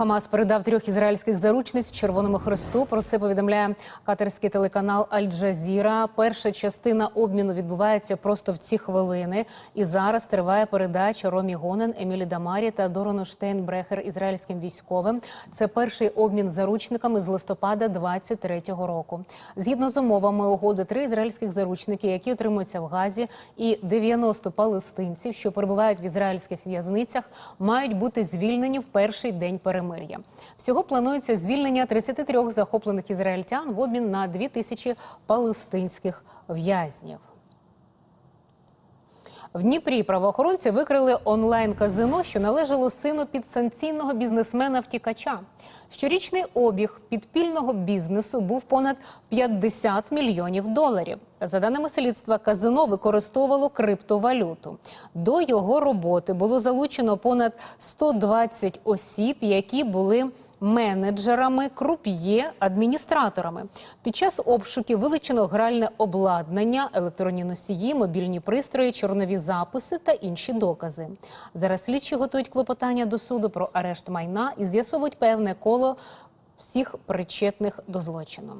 Хамас передав трьох ізраїльських заручниць Червоному Хресту. Про це повідомляє катерський телеканал Аль-Джазіра. Перша частина обміну відбувається просто в ці хвилини. І зараз триває передача Ромі Гонен, Емілі Дамарі та Дорону Штейнбрехер ізраїльським військовим. Це перший обмін заручниками з листопада 23-го року. Згідно з умовами угоди, три ізраїльських заручники, які отримуються в Газі, і 90 палестинців, що перебувають в ізраїльських в'язницях, мають бути звільнені в перший день перемир'я. Всього планується звільнення 33 захоплених ізраїльтян в обмін на 2 тисячі палестинських в'язнів. В Дніпрі правоохоронці викрили онлайн-казино, що належало сину підсанкційного бізнесмена втікача. Щорічний обіг підпільного бізнесу був понад 50 мільйонів доларів. За даними слідства, казино використовувало криптовалюту. До його роботи було залучено понад 120 осіб, які були менеджерами, круп'є, адміністраторами. Під час обшуків вилучено гральне обладнання, електронні носії, мобільні пристрої, чорнові записи та інші докази. Зараз слідчі готують клопотання до суду про арешт майна і з'ясовують певне коло всіх причетних до злочину.